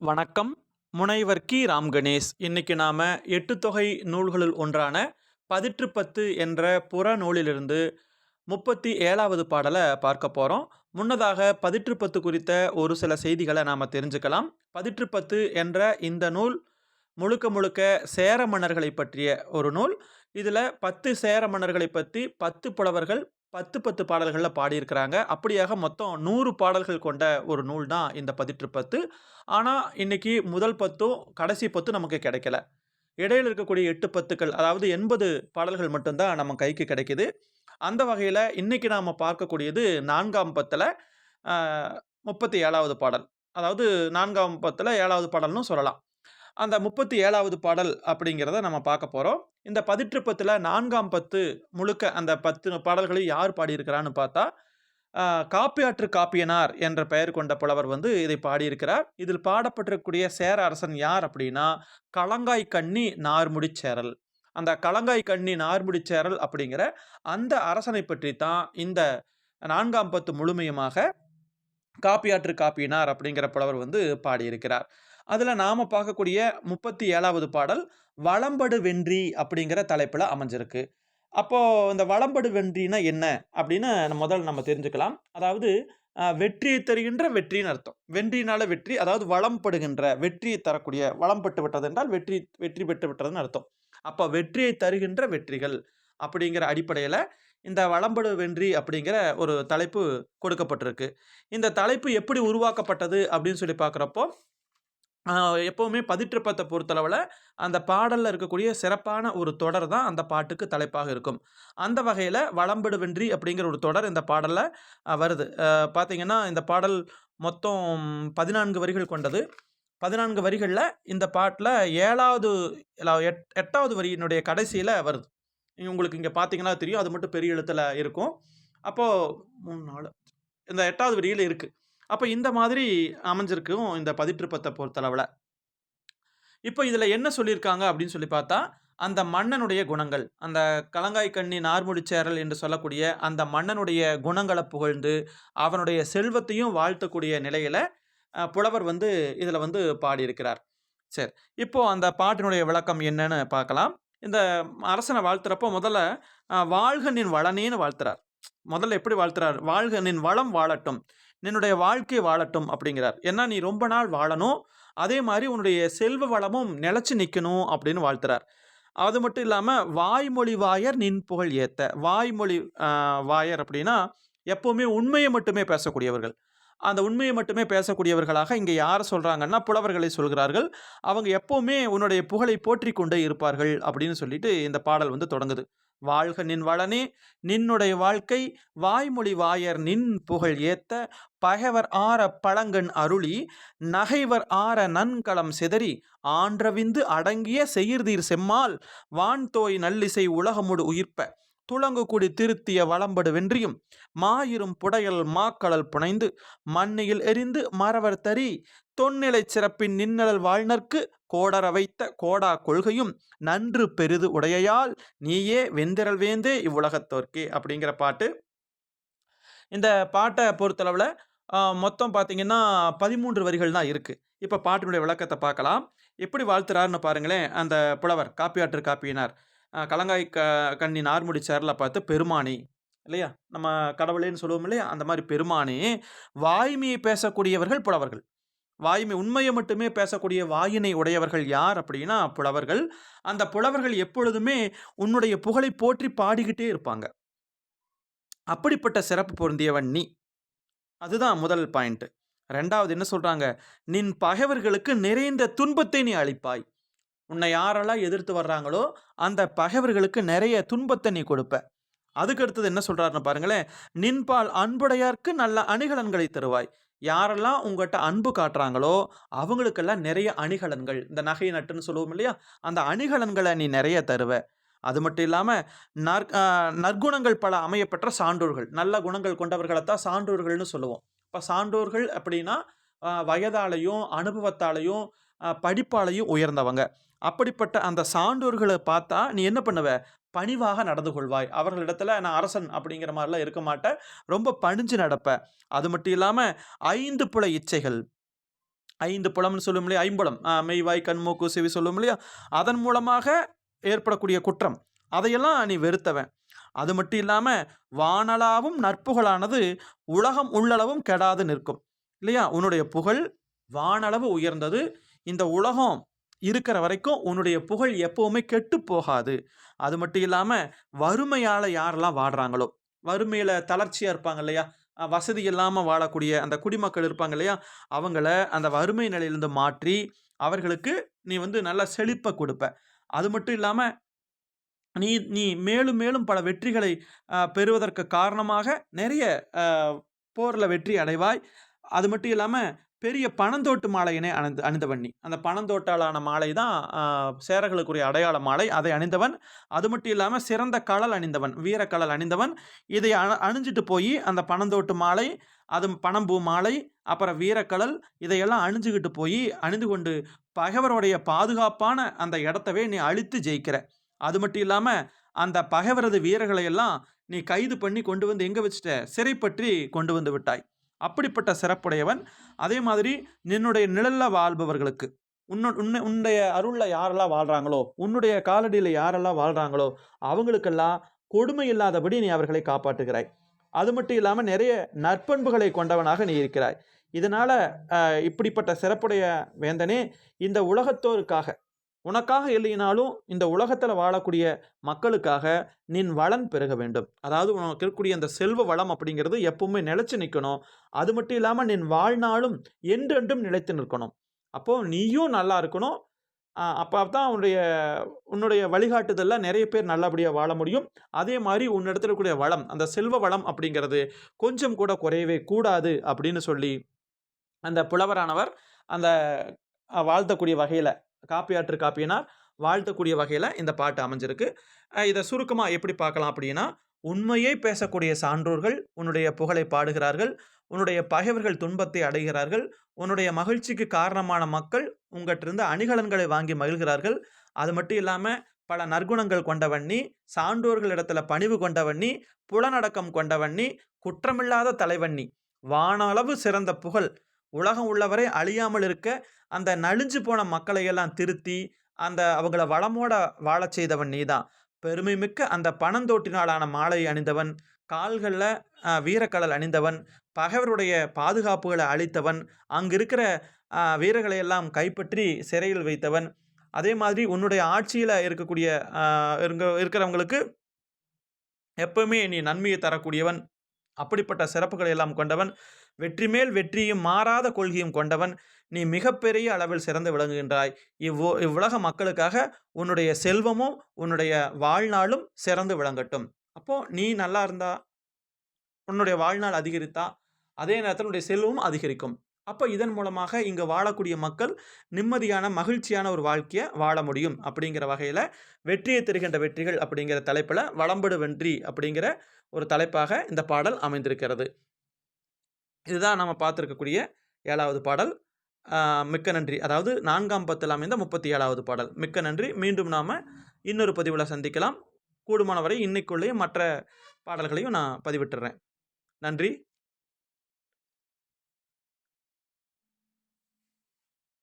வணக்கம். முனைவர் கி. ராம் கணேஷ் இன்னைக்கு நாம எட்டு தொகை நூல்களுள் ஒன்றான பதிற்று பத்து என்ற புறநூலிலிருந்து முப்பத்தி ஏழாவது பாடலை பார்க்க போகிறோம் முன்னதாக பதிற்று பத்து குறித்த ஒரு சில செய்திகளை நாம் தெரிஞ்சுக்கலாம். பதிற்று பத்து என்ற இந்த நூல் முழுக்க முழுக்க சேர மன்னர்களை பற்றிய ஒரு நூல். இதில் பத்து சேர மன்னர்களை பற்றி பத்து புலவர்கள் பத்து பத்து பாடல்களில் பாடியிருக்கிறாங்க. அப்படியாக மொத்தம் நூறு பாடல்கள் கொண்ட ஒரு நூல் தான் இந்த பதிற்று பத்து ஆனால் இன்றைக்கி முதல் பத்தும் கடைசி பத்தும் நமக்கு கிடைக்கல. இடையில இருக்கக்கூடிய எட்டு பத்துக்கள் அதாவது எண்பது பாடல்கள் மட்டும்தான் நம்ம கைக்கு கிடைக்கிது. அந்த வகையில் இன்றைக்கி நாம் பார்க்கக்கூடியது நான்காம் பத்தில் முப்பத்தி ஏழாவது பாடல். அதாவது நான்காம் பத்தில் ஏழாவது பாடல்னு சொல்லலாம். அந்த முப்பத்தி ஏழாவது பாடல் அப்படிங்கிறத நம்ம பார்க்க போகிறோம் இந்த பதிற்றுப்பத்தில் நான்காம் பத்து முழுக்க அந்த பத்து பாடல்களையும் யார் பாடியிருக்கிறான்னு பார்த்தா காப்பியாற்று காப்பியனார் என்ற பெயர் கொண்ட புலவர் வந்து இதை பாடியிருக்கிறார். இதில் பாடப்பட்டிருக்கக்கூடிய சேர அரசன் யார் அப்படின்னா களங்காய் கண்ணி நார்முடி சேரல். அந்த களங்காய் கண்ணி நார்முடி சேரல் அப்படிங்கிற அந்த அரசனை பற்றி தான் இந்த நான்காம் பத்து முழுமையுமாக காப்பியாற்று காப்பியனார் அப்படிங்கிற புலவர் வந்து பாடியிருக்கிறார். அதில் நாம் பார்க்கக்கூடிய முப்பத்தி ஏழாவது பாடல் வளம்படு வென்றி அப்படிங்கிற தலைப்பில் அமைஞ்சிருக்கு. அப்போது இந்த வளம்படு வென்றினா என்ன? அப்படின்னு நம்ம முதல்ல நம்ம தெரிஞ்சுக்கலாம். அதாவது வெற்றியை தருகின்ற வெற்றின்னு அர்த்தம். வென்றினால வெற்றி அதாவது வளம் படுகின்ற வெற்றியை தரக்கூடிய வளம் பட்டு விட்டது என்றால் வெற்றி வெற்றி பெற்று விட்டதுன்னு அர்த்தம். அப்போ வெற்றியை தருகின்ற வெற்றிகள் அப்படிங்கிற அடிப்படையில் இந்த வளம்படு வென்றி அப்படிங்கிற ஒரு தலைப்பு கொடுக்கப்பட்டிருக்கு. இந்த தலைப்பு எப்படி உருவாக்கப்பட்டது அப்படின்னு சொல்லி பார்க்குறப்போ எப்போவுமே பதிற்றுப்பத்தை பொறுத்தளவில் அந்த பாடலில் இருக்கக்கூடிய சிறப்பான ஒரு தொடர் தான் அந்த பாட்டுக்கு தலைப்பாக இருக்கும். அந்த வகையில் வளம்படு வென்றி அப்படிங்கிற ஒரு தொடர் இந்த பாடலில் வருது. பார்த்திங்கன்னா இந்த பாடல் மொத்தம் பதினான்கு வரிகள் கொண்டது. பதினான்கு வரிகளில் இந்த பாட்டில் ஏழாவது எட் எட்டாவது வரியினுடைய கடைசியில் வருது. உங்களுக்கு இங்கே பார்த்தீங்கன்னா தெரியும். அது மட்டும் பெரிய எழுத்தில் இருக்கும். அப்போது மூணு நாலு இந்த எட்டாவது வரியில் இருக்குது அப்போ இந்த மாதிரி அமைஞ்சிருக்கும் இந்த பதிற்றுப்பத்தை பொறுத்தளவில். இப்போ இதில் என்ன சொல்லியிருக்காங்க அப்படின்னு சொல்லி பார்த்தா அந்த மன்னனுடைய குணங்கள் அந்த கலங்காய் கண்ணி நார்முடிச்சேரல் என்று சொல்லக்கூடிய அந்த மன்னனுடைய குணங்களை புகழ்ந்து அவனுடைய செல்வத்தையும் வாழ்த்தக்கூடிய நிலையில் புலவர் வந்து இதில் வந்து பாடியிருக்கிறார். சரி இப்போது அந்த பாட்டினுடைய விளக்கம் என்னன்னு பார்க்கலாம். இந்த அரசனை வாழ்த்துறப்போ முதல்ல வாழ்கனின் வளனேன்னு வாழ்த்துறார். முதல்ல எப்படி வாழ்த்துறார்? வாழ்கனின் வளம் வாழட்டும். என்னுடைய வாழ்க்கை வாழட்டும் அப்படிங்கிறார். ஏன்னா நீ ரொம்ப நாள் வாழணும் அதே மாதிரி உன்னுடைய செல்வ வளமும் நிலச்சி நிற்கணும் அப்படின்னு வாழ்த்துறார். அது மட்டும் இல்லாமல் வாய்மொழி வாயர் நின் புகழ் ஏத்த. வாய்மொழி வாயர் அப்படின்னா எப்போவுமே உண்மையை மட்டுமே பேசக்கூடியவர்கள். அந்த உண்மையை மட்டுமே பேசக்கூடியவர்களாக இங்கே யார் சொல்கிறாங்கன்னா புலவர்களை சொல்கிறார்கள். அவங்க எப்போவுமே உன்னுடைய புகழை போற்றி கொண்டே இருப்பார்கள் அப்படின்னு சொல்லிட்டு இந்த பாடல் வந்து தொடங்குது. வாழ்க நின் வளனே நின்னுடைய வாழ்க்கை வாய்மொழி வாயர் நின் புகழ் ஏத்த பகைவர் ஆற பழங்கண் அருளி நகைவர் ஆற நன்களம் சிதறி ஆன்றவிந்து அடங்கிய செயிர்தீர் செம்மால் வான்தோய் நல்லிசை உலகமுடு உயிர்ப்ப துளங்குகுடி திருத்திய வளம்படு வென்றியும் மாயிரும் புடையல் மாக்களல் புனைந்து மண்ணியில் எரிந்து மறவர் தறி தொன்னிலை சிறப்பின் நின்னலல் வாழ்நர்க்கு கோடர வைத்த கோடா கொள்கையும் நன்று பெரிது உடையால் நீயே வெந்திரல் வேந்தே இவ்வுலகத்தோர்க்கே அப்படிங்கிற பாட்டு. இந்த பாட்டை பொறுத்தளவில் மொத்தம் பார்த்தீங்கன்னா பதிமூன்று வரிகள் தான் இருக்குது இப்போ பாட்டினுடைய விளக்கத்தை பார்க்கலாம். எப்படி வாழ்த்துறாருன்னு பாருங்களேன் அந்த புலவர் காப்பியாற்று காப்பியினார். கலங்காய் க கண்ணி நார்முடி சேரில் பார்த்து பெருமானி இல்லையா? நம்ம கடவுளேன்னு சொல்லுவோம் இல்லையா? அந்த மாதிரி பெருமானே வாய்மையை பேசக்கூடியவர்கள் புலவர்கள். வாய்மை உண்மையை மட்டுமே பேசக்கூடிய வாயினை உடையவர்கள் யார் அப்படின்னா புலவர்கள். அந்த புலவர்கள் எப்பொழுதுமே உன்னுடைய புகழை போற்றி பாடிக்கிட்டே இருப்பாங்க. அப்படிப்பட்ட சிறப்பு பொருந்தியவன் நீ. அதுதான் முதல் பாயிண்ட்டு ரெண்டாவது என்ன சொல்கிறாங்க நின் பகைவர்களுக்கு நிறைந்த துன்பத்தை நீ அளிப்பாய். உன்னை யாரெல்லாம் எதிர்த்து வர்றாங்களோ அந்த பகைவர்களுக்கு நிறைய துன்பத்தை நீ கொடுப்ப. அதுக்கு அடுத்தது என்ன சொல்கிறாருன்னு பாருங்களேன். நின்பால் அன்புடையார்க்கு நல்ல அணிகலன்களை தருவாய். யாரெல்லாம் உங்கள்கிட்ட அன்பு காட்டுறாங்களோ அவங்களுக்கெல்லாம் நிறைய அணிகலன்கள். இந்த நகை நட்டுன்னு சொல்லுவோம் இல்லையா? அந்த அணிகலன்களை நீ நிறைய தருவ. அது மட்டும் இல்லாமல் நற் நற்குணங்கள் பல அமையப்பெற்ற சான்றோர்கள். நல்ல குணங்கள் கொண்டவர்களை தான் சான்றோர்கள்னு சொல்லுவோம். இப்போ சான்றோர்கள் அப்படின்னா வயதாலையும் அனுபவத்தாலையும் படிப்பாலையும் உயர்ந்தவங்க. அப்படிப்பட்ட அந்த சான்றோர்களை பார்த்தா நீ என்ன பண்ணுவ? பணிவாக நடந்து கொள்வாய். அவர்களிடத்துல நான் அரசன் அப்படிங்கிற மாதிரிலாம் இருக்க மாட்டேன். ரொம்ப பணிஞ்சு நடப்ப. அது மட்டும் இல்லாமல் ஐந்து புல இச்சைகள். ஐந்து புலம்னு சொல்லும் இல்லையா? ஐம்புலம். மெய்வாய் கண்மூக்கு கண் மூக்கு செவி சொல்லும் இல்லையா? அதன் மூலமாக ஏற்படக்கூடிய குற்றம். அதையெல்லாம் நீ வெறுத்தவன். அது மட்டும் இல்லாமல் வானளாவும் நற்புகழானது உலகம் உள்ளளவும் கெடாது நிற்கும். இல்லையா? உன்னுடைய புகழ் வானளவு உயர்ந்தது இந்த உலகம் இருக்கிற வரைக்கும் உன்னுடைய புகழ் எப்பவுமே கெட்டு போகாது. அது மட்டும் இல்லாமல் வறுமையால் யாரெல்லாம் வாடுறாங்களோ வறுமையில் தளர்ச்சியாக இருப்பாங்க இல்லையா? வசதி இல்லாமல் வாழக்கூடிய அந்த குடிமக்கள் இருப்பாங்க இல்லையா? அவங்கள அந்த வறுமை நிலையிலிருந்து மாற்றி அவர்களுக்கு நீ வந்து நல்ல செழிப்பை கொடுப்ப. அது மட்டும் இல்லாமல் நீ நீ மேலும் மேலும் பல வெற்றிகளை பெறுவதற்கு காரணமாக நிறைய போரில் வெற்றி அடைவாய். அது மட்டும் இல்லாமல் பெரிய பனந்தோட்டு மாலையினை அணிந்து அணிந்தவன் நீ. அந்த பனந்தோட்டாலான மாலை தான் சேரர்களுக்குரிய அடையாள மாலை. அதை அணிந்தவன் அது மட்டும் இல்லாமல் சிறந்த கடல் அணிந்தவன் வீரக்கடல் அணிந்தவன். இதை அண அணிஞ்சிட்டு போய் அந்த பனந்தோட்டு மாலை அது பனம்பூ மாலை அப்புறம் வீரக்கடல் இதையெல்லாம் அணிஞ்சுக்கிட்டு போய் அணிந்து கொண்டு பகைவருடைய பாதுகாப்பான அந்த இடத்தவே நீ அழித்து ஜெயிக்கிற. அது மட்டும் இல்லாமல் அந்த பகைவரது வீரர்களை எல்லாம் நீ கைது பண்ணி கொண்டு வந்து எங்கே வச்சுட்ட? சிறைப்பற்றி கொண்டு வந்து விட்டாய். அப்படிப்பட்ட சிறப்புடையவன். அதே மாதிரி நின்னுடைய நிழலில் வாழ்பவர்களுக்கு. உன்னு உன்னை உன்னுடைய அருளில் யாரெல்லாம் வாழ்கிறாங்களோ உன்னுடைய காலடியில் யாரெல்லாம் வாழ்கிறாங்களோ அவங்களுக்கெல்லாம் கொடுமை இல்லாதபடி நீ அவர்களை காப்பாற்றுகிறாய். அது மட்டும் இல்லாமல் நிறைய நற்பண்புகளை கொண்டவனாக நீ இருக்கிறாய். இதனால் இப்படிப்பட்ட சிறப்புடைய வேந்தனே இந்த உலகத்தோருக்காக உனக்காக இல்லைனாலும் இந்த உலகத்தில் வாழக்கூடிய மக்களுக்காக நின் வளம் பெருக வேண்டும். அதாவது உனக்கு இருக்கக்கூடிய அந்த செல்வ வளம் அப்படிங்கிறது எப்பவுமே நிலைச்சு நிற்கணும் அது மட்டும் இல்லாமல் நின் வாழ்நாளும் என்றென்றும் நிலைத்து நிற்கணும். அப்போது நீயும் நல்லா இருக்கணும். அப்போ தான் உன்னுடைய உன்னுடைய வழிகாட்டுதலில் நிறைய பேர் நல்லபடியாக வாழ முடியும். அதே மாதிரி உன்னிடத்தில் இருக்கக்கூடிய வளம் அந்த செல்வ வளம் அப்படிங்கிறது கொஞ்சம் கூட குறையவே கூடாது அப்படின்னு சொல்லி அந்த புலவரானவர் அந்த வாழ்த்தக்கூடிய வகையில் காப்பியாற்று காப்பியனார் வாழ்த்தக்கூடிய வகையில் இந்த பாட்டு அமைஞ்சிருக்கு. இதை சுருக்கமாக எப்படி பார்க்கலாம் அப்படின்னா உண்மையை பேசக்கூடிய சான்றோர்கள் உன்னுடைய புகழை பாடுகிறார்கள் உன்னுடைய பகைவர்கள் துன்பத்தை அடைகிறார்கள் உன்னுடைய மகிழ்ச்சிக்கு காரணமான மக்கள் உங்கள்கிட்ட அணிகலன்களை வாங்கி மகிழ்கிறார்கள். அது மட்டும் இல்லாமல் பல நற்குணங்கள் கொண்டவண்ணி சான்றோர்களிடத்தில் சான்றோர்களிடத்துல பணிவு கொண்டவண்ணி புலனடக்கம் கொண்டவண்ணி குற்றமில்லாத தலைவண்ணி வானளவு சிறந்த புகழ் உலகம் உள்ளவரை அழியாமல் இருக்க அந்த நலிஞ்சு போன மக்களை எல்லாம் திருத்தி அந்த அவங்கள வளமோட வாழச் செய்தவன் நீதான். பெருமை மிக்க அந்த பணந்தோட்டினாலான மாலை அணிந்தவன் கால்களில் வீரக்கடல் அணிந்தவன் பகைவருடைய பாதுகாப்புகளை அழித்தவன் அங்கிருக்கிற வீரர்களை எல்லாம் கைப்பற்றி சிறையில் வைத்தவன். அதே மாதிரி உன்னுடைய ஆட்சியில் இருக்கக்கூடிய இருங்க இருக்கிறவங்களுக்கு எப்பவுமே நீ நன்மையை தரக்கூடியவன். அப்படிப்பட்ட சிறப்புகளை எல்லாம் கொண்டவன். வெற்றி மேல் வெற்றியும் மாறாத கொள்கையும் கொண்டவன் நீ மிகப்பெரிய அளவில் சிறந்து விளங்குகின்றாய். இவ்வோ இவ்வுலக மக்களுக்காக உன்னுடைய செல்வமும் உன்னுடைய வாழ்நாளும் சிறந்து விளங்கட்டும். அப்போ நீ நல்லா இருந்தா உன்னுடைய வாழ்நாள் அதிகரித்தா அதே நேரத்தில் உன்னுடைய செல்வமும் அதிகரிக்கும். அப்போ இதன் மூலமாக இங்கே வாழக்கூடிய மக்கள் நிம்மதியான மகிழ்ச்சியான ஒரு வாழ்க்கையை வாழ முடியும். அப்படிங்கிற வகையில் வெற்றியை தருகின்ற வெற்றிகள் அப்படிங்கிற தலைப்பில் வளம்படு வென்றி அப்படிங்கிற ஒரு தலைப்பாக இந்த பாடல் அமைந்திருக்கிறது. இதுதான் நம்ம பார்த்துருக்கக்கூடிய ஏழாவது பாடல். மிக்க நன்றி. அதாவது நான்காம் பத்தில் அமைந்த முப்பத்தி ஏழாவது பாடல். மிக்க நன்றி. மீண்டும் நாம் இன்னொரு பதிவில் சந்திக்கலாம். கூடுமானவரை இன்னைக்குள்ளேயும் மற்ற பாடல்களையும் நான் பதிவிட்டுறேன். நன்றி.